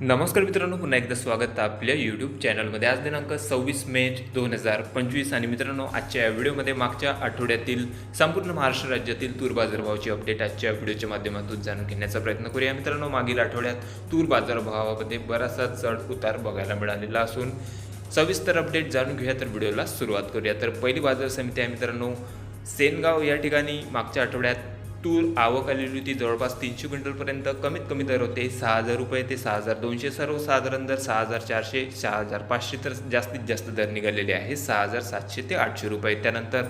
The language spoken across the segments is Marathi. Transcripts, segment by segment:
नमस्कार मित्रांनो पुन्हा एकदा स्वागत आहे आपल्या यूट्यूब चॅनलमध्ये आज दिनांक सव्वीस मे दोन हजार पंचवीस आणि मित्रांनो आजच्या या व्हिडिओमध्ये मागच्या आठवड्यातील संपूर्ण महाराष्ट्र राज्यातील तूर बाजारभावाची अपडेट आजच्या व्हिडिओच्या माध्यमातून जाणून घेण्याचा प्रयत्न करूया. मित्रांनो मागील आठवड्यात तूर बाजारभावामध्ये बराचसा चढ उतार बघायला मिळालेला असून सविस्तर अपडेट जाणून घेऊया तर व्हिडिओला सुरुवात करूया. तर पहिली बाजार समिती आहे मित्रांनो सेनगाव. या ठिकाणी मागच्या आठवड्यात तूर आवक आलेली होती जवळपास तीनशे क्विंटलपर्यंत. कमीत कमी दर होते सहा हजार रुपये ते सहा हजार दोनशे. सर्वसाधारण दर सहा हजार चारशे सहा हजार पाचशे तर जास्तीत जास्त दर निघालेले आहे सहा हजार सातशे ते आठशे रुपये. त्यानंतर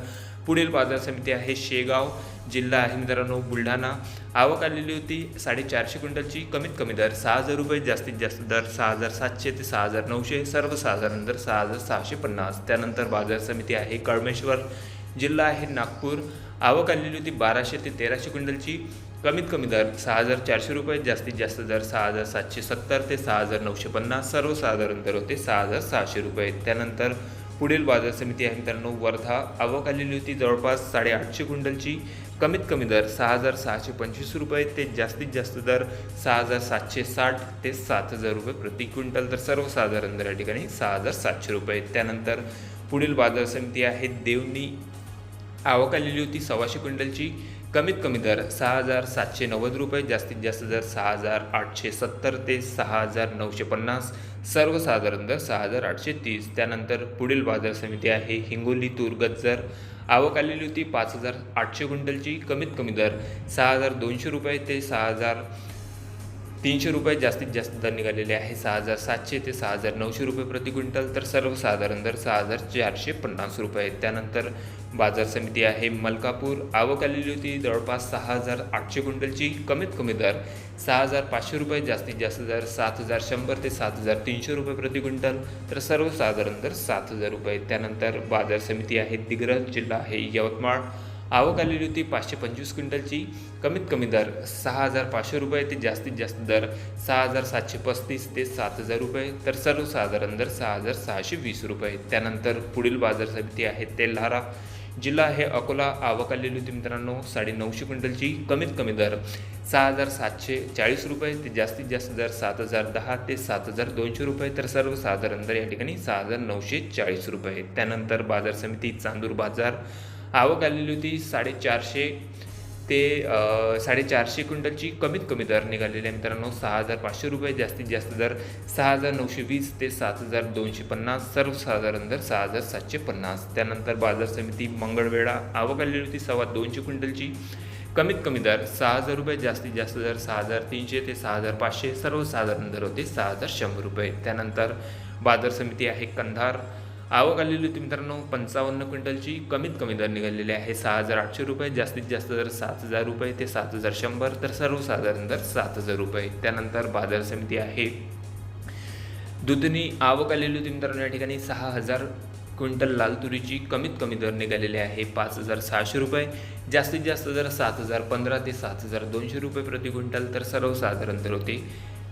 पुढील बाजार समिती आहे शेगाव जिल्हा आहे मित्रांनो बुलढाणा. आवक आलेली होती साडेचारशे क्विंटलची. कमीत कमी दर सहा हजार रुपये जास्तीत जास्त दर सहा हजार सातशे ते सहा हजार नऊशे. सर्वसाधारण दर सहा हजार सहाशे पन्नास. त्यानंतर बाजार समिती आहे कळमेश्वर जिल्हा आहे नागपूर. आवक आलेली होती बाराशे ते तेराशे क्विंटलची. कमीत कमी दर सहा हजार चारशे रुपये जास्तीत जास्त दर सहा हजार सातशे सत्तर ते सहा हजार नऊशे पन्नास सर्वसाधारण दर होते सहा हजार सहाशे रुपये. त्यानंतर पुढील बाजार समिती आहे मित्रांनो वर्धा. आवक आलेली होती जवळपास साडेआठशे क्विंटलची. कमीत कमी दर सहा हजार सहाशे पंचवीस रुपये ते जास्तीत जास्त दर सहा हजार सातशे साठ ते सात हजार रुपये प्रति क्विंटल. तर सर्वसाधारण दर या ठिकाणी सहा हजार सातशे रुपये. त्यानंतर पुढील बाजार समिती आहे देवणी. आवक आलेली होती सव्वाशे क्विंटलची. कमीत कमी दर सहा हजार सातशे नव्वद रुपये जास्तीत जास्त दर सहा हजार आठशे सत्तर ते सहा हजार नऊशे पन्नास सर्वसाधारण दर सहा हजार आठशे तीस. त्यानंतर पुढील बाजार समिती आहे हिंगोली तूर गज्जर. आवक आलेली होती पाच हजार आठशे क्विंटलची. कमीत कमी दर सहा हजार दोनशे रुपये ते सहा हजार तीनशे रुपये जास्तीत जास्त दर निघालेले आहे. सहा हजार सातशे ते सहा हजार नऊशे रुपये प्रति क्विंटल. तर सर्वसाधारण दर सहा हजार चारशे पन्नास रुपये. त्यानंतर बाजार समिती आहे मलकापूर. आवक आलेली होती जवळपास सहा हजार आठशे क्विंटलची. कमीत कमी दर सहा हजार पाचशे रुपये जास्तीत जास्त दर सात हजार शंभर ते सात हजार तीनशे रुपये प्रति क्विंटल. तर सर्वसाधारण दर सात हजार रुपये. त्यानंतर बाजार समिती आहे दिग्रज जिल्हा आहे यवतमाळ. आवक आलेली होती पाचशे पंचवीस क्विंटलची. कमीत कमी दर सहा हजार पाचशे रुपये ते जास्तीत जास्त दर सहा हजार सातशे पस्तीस ते सात हजार रुपये. तर सर्वसाधारण दर सहा हजार सहाशे वीस रुपये. त्यानंतर पुढील बाजार समिती आहे तेल्हारा जिल्हा आहे अकोला आवक आलेली होती मित्रांनो साडे नऊशे क्विंटलची. कमीत कमी दर सहा हजार सातशे चाळीस रुपये ते जास्तीत जास्त दर सात हजार दहा ते सात हजार दोनशे रुपये. तर सर्वसाधारण दर या ठिकाणी सहा हजार नऊशे चाळीस रुपये. त्यानंतर बाजार समिती चांदूर बाजार. आवक आलेली होती साडेचारशे ते साडेचारशे क्विंटलची कमीत कमी दर निघालेली आहे. मित्रांनो सहा हजार पाचशे रुपये जास्तीत जास्त दर सहा हजार नऊशे वीस ते सात हजार दोनशे पन्नास सर्वसाधारण दर सहा हजार सातशे पन्नास. त्यानंतर बाजार समिती मंगळवेढा आवक आलेली होती सव्वा दोनशे क्विंटलची. कमीत कमी दर सहा हजार रुपये जास्तीत जास्त दर सहा हजार तीनशे ते सहा हजार पाचशे सर्वसाधारण दर होते सहा हजार शंभर रुपये. त्यानंतर बाजार समिती आहे कंधार आवक आलेली होती मित्रांनो पंचावन्न क्विंटलची कमीत कमी दर निघालेले आहे. सहा हजार आठशे रुपये जास्तीत जास्त दर सात हजार रुपये ते सात हजार शंभर तर सर्वसाधारण दर सात हजार रुपये. त्यानंतर बाजार समिती आहे. दुधनी आवक आलेली होती मित्रांनो या ठिकाणी सहा हजार क्विंटल लाल तुरीची कमीत कमी दर निघालेले आहे. पाच हजार सहाशे रुपये जास्तीत जास्त दर सात हजार पंधरा ते सात हजार दोनशे रुपये प्रति क्विंटल तर सर्वसाधारण दर होते.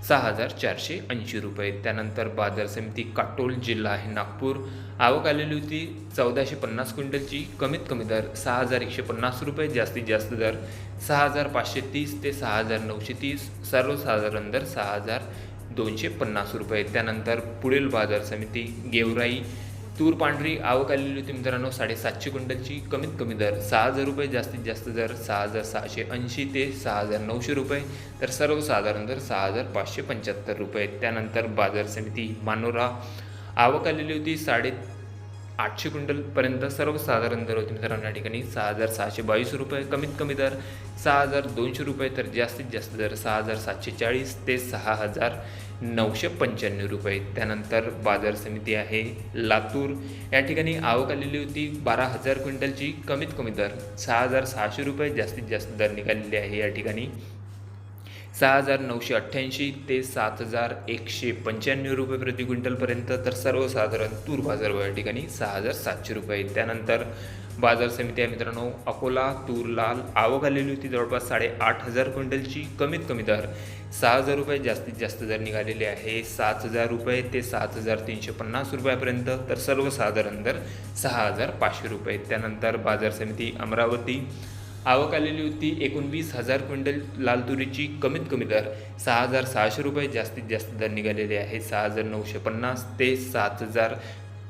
सहा हजार चारशे ऐंशी रुपये. त्यानंतर बाजार समिती काटोल जिल्हा आहे नागपूर. आवक आलेली होती चौदाशे पन्नास क्विंटलची. कमीत कमी दर सहा हजार एकशे पन्नास रुपये जास्तीत जास्त दर सहा हजार पाचशे तीस ते सहा हजार नऊशे तीस. सर्वसाधारण दर सहा हजार दोनशे पन्नास रुपये. त्यानंतर पुढील बाजार समिती गेवराई तूर पांढरी आवक आलेली होती मित्रांनो साडेसातशे क्विंटलची. कमीत कमी दर सहा हजार रुपये जास्तीत जास्त दर सहा हजार सहाशे ऐंशी ते सहा हजार नऊशे रुपये तर सर्वसाधारण दर सहा हजार पाचशे पंच्याहत्तर रुपये. त्यानंतर बाजार समिती मानोरा आवक आलेली होती साडे आठशे क्विंटलपर्यंत सर्वसाधारण दर होते मित्रांनो या ठिकाणी सहा हजार सहाशे बावीस रुपये. कमीत कमी दर सहा हजार दोनशे रुपये तर जास्तीत जास्त दर सहा हजार सातशे चाळीस ते सहा हजार नऊशे पंच्याण्णव रुपये. त्यानंतर बाजार समिती आहे लातूर. या ठिकाणी आवक आलेली होती. बारा हजार क्विंटलची कमीत कमी दर. सहा हजार सहाशे रुपये जास्तीत जास्त दर निघालेली आहे या ठिकाणी. सहा हजार नऊशे अठ्ठ्याऐंशी ते सात हजार एकशे पंच्याण्णव रुपये प्रति क्विंटलपर्यंत तर सर्वसाधारण तूर बाजार या ठिकाणी सहा हजार सातशे रुपये त्यानंतर बाजार समिती आहे मित्रांनो अकोला तूर लाल आवक आलेली होती जवळपास साडेआठ हजार क्विंटलची. कमीत कमी दर सहा हजार रुपये जास्तीत जास्त दर निघालेले आहे सात हजार रुपये ते सात हजार तीनशे पन्नास रुपयापर्यंत तर सर्वसाधारण दर सहा हजार पाचशे रुपये त्यानंतर बाजार समिती अमरावती आवक आलेली होती. एकोणवीस हजार क्विंटल लाल तुरीची कमीत कमी दर सहा हजार सहाशे रुपये. जास्तीत जास्त दर निघालेले आहे सहा हजार नऊशे पन्नास ते सात हजार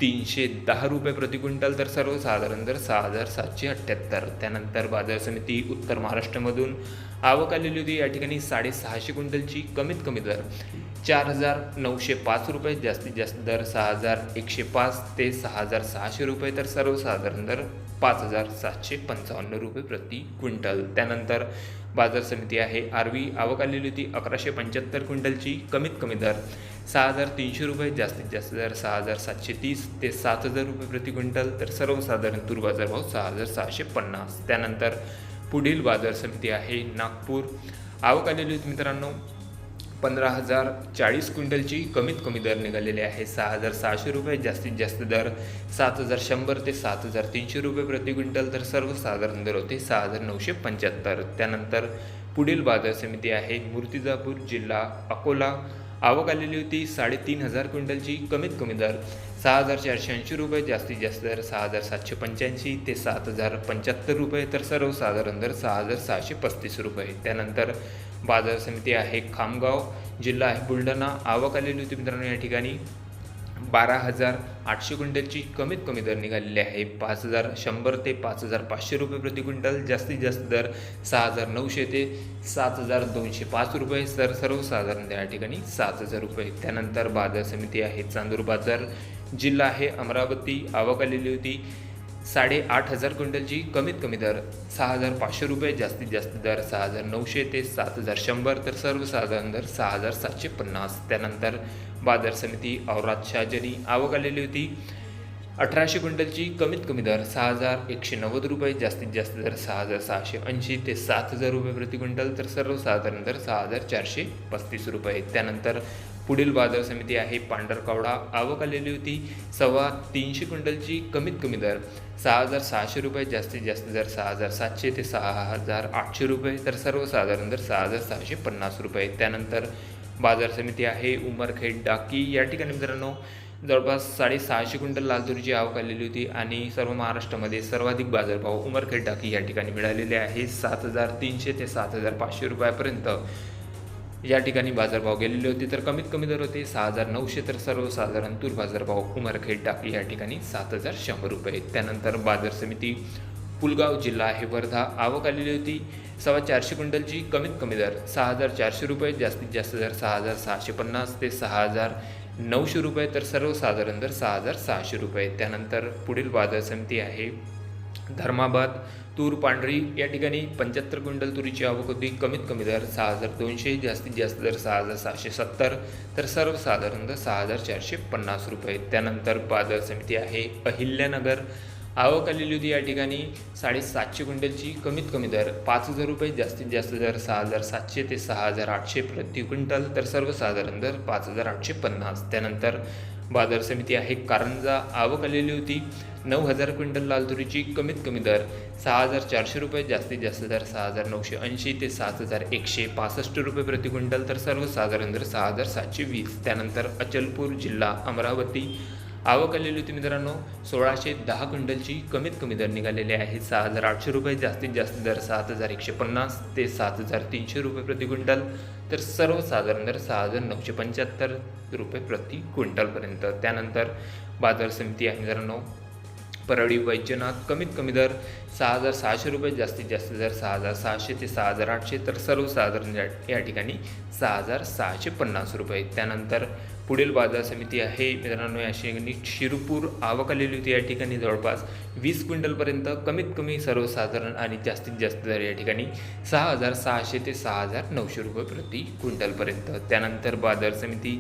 तीनशे दहा रुपये प्रति क्विंटल. तर सर्वसाधारण दर सहा हजार सातशे अठ्ठ्याहत्तर. त्यानंतर बाजार समिती उत्तर महाराष्ट्रामधून आवक आलेली होती. या ठिकाणी साडेसहाशे क्विंटलची कमीत कमी दर चार हजार नऊशे पाच रुपये जास्तीत जास्त दर सहा हजार एकशे पाच ते सहा हजार सहाशे रुपये तर सर्वसाधारण दर पाच हजार सातशे पंचावन्न रुपये प्रति क्विंटल. त्यानंतर बाजार समिती आहे. आरवी आवक आलेली होती अकराशे पंच्याहत्तर क्विंटलची. कमीत कमी दर सहा हजार तीनशे रुपये जास्तीत जास्त दर सहा हजार सातशे तीस ते सात हजार रुपये प्रति क्विंटल तर सर्वसाधारण तूर बाजार भाव सहा हजार सहाशे पन्नास. त्यानंतर पुढील बाजार समिती आहे नागपूर. आवक आलेली होती मित्रांनो पंधरा हजार चाळीस क्विंटलची कमीत कमी दर निघालेले आहे. सहा हजार सहाशे रुपये जास्तीत जास्त दर सात हजार शंभर ते सात हजार तीनशे रुपये प्रति क्विंटल तर सर्वसाधारण दर होते सहा हजार नऊशे पंच्याहत्तर. त्यानंतर पुढील बाजार समिती आहे मूर्तिजापूर जिल्हा अकोला. आवक आलेली होती साडेतीन हजार क्विंटलची कमीत कमी दर सहा हजार चारशे ऐंशी रुपये जास्तीत जास्त दर सहा हजार सातशे पंच्याऐंशी ते सात हजार पंच्याहत्तर रुपये तर सर्वसाधारण दर सहा हजार सहाशे पस्तीस रुपये. त्यानंतर बाजार समिती आहे खामगाव जिल्हा आहे बुलढाणा. आवक आलेली होती मित्रांनो या ठिकाणी. बारा हजार आठशे क्विंटलची कमीत कमी दर निघालेली आहे. पाच हजार शंभर ते पाच हजार पाचशे रुपये प्रति क्विंटल. जास्तीत जास्त दर सहा हजार नऊशे ते सात हजार दोनशे पाच रुपये. तर सर्वसाधारण या ठिकाणी सात हजार रुपये. त्यानंतर बाजार समिती आहे चांदूर बाजार. जिल्हा आहे अमरावती. आवक आलेली होती साडेआठ हजार क्विंटलची कमीत कमी दर सहा हजार पाचशे रुपये जास्तीत जास्त दर सहा हजार नऊशे ते सात हजार शंभर तर सर्वसाधारण दर सहा हजार सातशे पन्नास. त्यानंतर बाजार समिती औराद शाहजरी आवक आलेली होती. अठराशे क्विंटलची कमीत कमी दर सहा हजार एकशे नव्वद रुपये जास्तीत जास्त दर सहा हजार सहाशे ऐंशी ते सात हजार रुपये प्रति क्विंटल तर सर्वसाधारण दर सहा हजार चारशे पस्तीस रुपये. त्यानंतर पुढील बाजार समिती आहे पांढरकवडा. आवक आलेली होती सव्वा तीनशे क्विंटलची कमीत कमी दर. सहा हजार सहाशे रुपये जास्तीत जास्त दर सहा हजार सातशे ते सहा हजार आठशे रुपये तर सर्वसाधारण दर सहा हजार सहाशे पन्नास रुपये. त्यानंतर बाजार समिती आहे उमरखेड डाकी. या ठिकाणी मित्रांनो जवळपास साडेसहाशे क्विंटल लाल तुरीची आवक आलेली होती आणि सर्व महाराष्ट्रामध्ये सर्वाधिक बाजारभाव उमरखेड डाकी या ठिकाणी मिळालेले आहे. सात हजार तीनशे ते सात हजार पाचशे रुपयापर्यंत. या ठिकाणी बाजारभाव गेलेले होते. तर कमीत कमी दर होते सहा हजार नऊशे तर सर्वसाधारण तूर बाजारभाव उमरखेड टाकली. या ठिकाणी सात हजार शंभर रुपये. त्यानंतर बाजार समिती पुलगाव जिल्हा आहे वर्धा आवक आलेली होती. सव्वा चारशे क्विंटलची कमीत कमी दर सहा हजार चारशे रुपये. जास्तीत जास्त दर सहा हजार सहाशे पन्नास ते सहा हजार नऊशे रुपये. तर सर्वसाधारण दर सहा हजार सहाशे रुपये. त्यानंतर पुढील बाजार समिती आहे धर्माबाद तूर पांढरी या ठिकाणी पंच्याहत्तर क्विंटल तुरीची आवक होती. कमीत कमी दर सहा हजार दोनशे जास्तीत जास्त दर सहा हजार सहाशे सत्तर तर सर्वसाधारणतः दर सहा हजार चारशे पन्नास रुपये. त्यानंतर बाजार समिती आहे अहिल्यानगर. आवक आलेली होती या ठिकाणी साडेसातशे क्विंटलची. कमीत कमी दर पाच हजार रुपये जास्तीत जास्त दर सहा हजार सातशे ते सहा हजार आठशे प्रति क्विंटल तर सर्वसाधारण दर पाच हजार आठशे पन्नास. त्यानंतर बाजार समिती आहे. कारंजा आवक आलेली होती. नऊ हजार क्विंटल लाल तुरीची कमीत कमी दर सहा हजार चारशे रुपये जास्तीत जास्त दर सहा हजार नऊशे ऐंशी ते सात हजार एकशे पासष्ट रुपये प्रति क्विंटल तर सर्वसाधारण दर सहा हजार सातशे वीस. त्यानंतर अचलपूर जिल्हा अमरावती आवक आलेली होती मित्रांनो. सोळाशे दहा क्विंटलची कमीत कमी दर निघालेले आहे. सहा हजार आठशे रुपये जास्तीत जास्त दर सात हजार एकशे पन्नास ते सात हजार तीनशे रुपये प्रति क्विंटल. तर सर्वसाधारण दर सहा हजार नऊशे पंच्याहत्तर रुपये प्रति क्विंटलपर्यंत त्यानंतर बाजार समिती आहे मित्रांनो. परळी वैद्यनाथ कमीत कमी दर सहा हजार सहाशे रुपये जास्तीत जास्त दर सहा हजार सहाशे ते सहा हजार आठशे. तर सर्वसाधारण या ठिकाणी सहा हजार सहाशे पन्नास रुपये. त्यानंतर पुढील बाजार समिती आहे. मित्रांनो या ठिकाणी शिरपूर आवक आलेली होती या ठिकाणी जवळपास वीस क्विंटलपर्यंत कमीत कमी सर्वसाधारण आणि जास्तीत जास्त दर या ठिकाणी सहा हजार सहाशे ते सहा हजार नऊशे रुपये प्रति क्विंटलपर्यंत. त्यानंतर बाजार समिती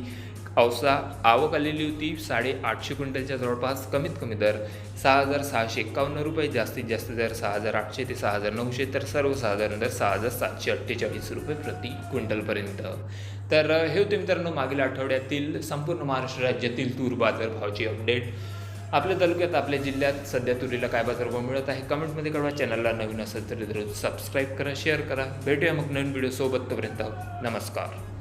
औसा आवक आलेली होती. साडे आठशे क्विंटलच्या जवळपास कमीत कमी दर सहा हजार सहाशे एक्कावन्न रुपये जास्तीत जास्त दर सहा हजार आठशे ते सहा हजार नऊशे तर सर्वसाधारण दर सहा हजार सातशे अठ्ठेचाळीस रुपये प्रति क्विंटलपर्यंत तर हे होते मित्रांनो मागील आठवड्यातील संपूर्ण महाराष्ट्र राज्यातील तूर बाजारभावाची अपडेट. आपल्या तालुक्यात आपल्या जिल्ह्यात सध्या तुरीला काय बाजारभाव मिळत आहे? कमेंटमध्ये कळवा. चॅनलला नवीन असेल तर दररोज सबस्क्राईब करा शेअर करा. भेटूया मग नवीन व्हिडिओसोबत. तोपर्यंत नमस्कार.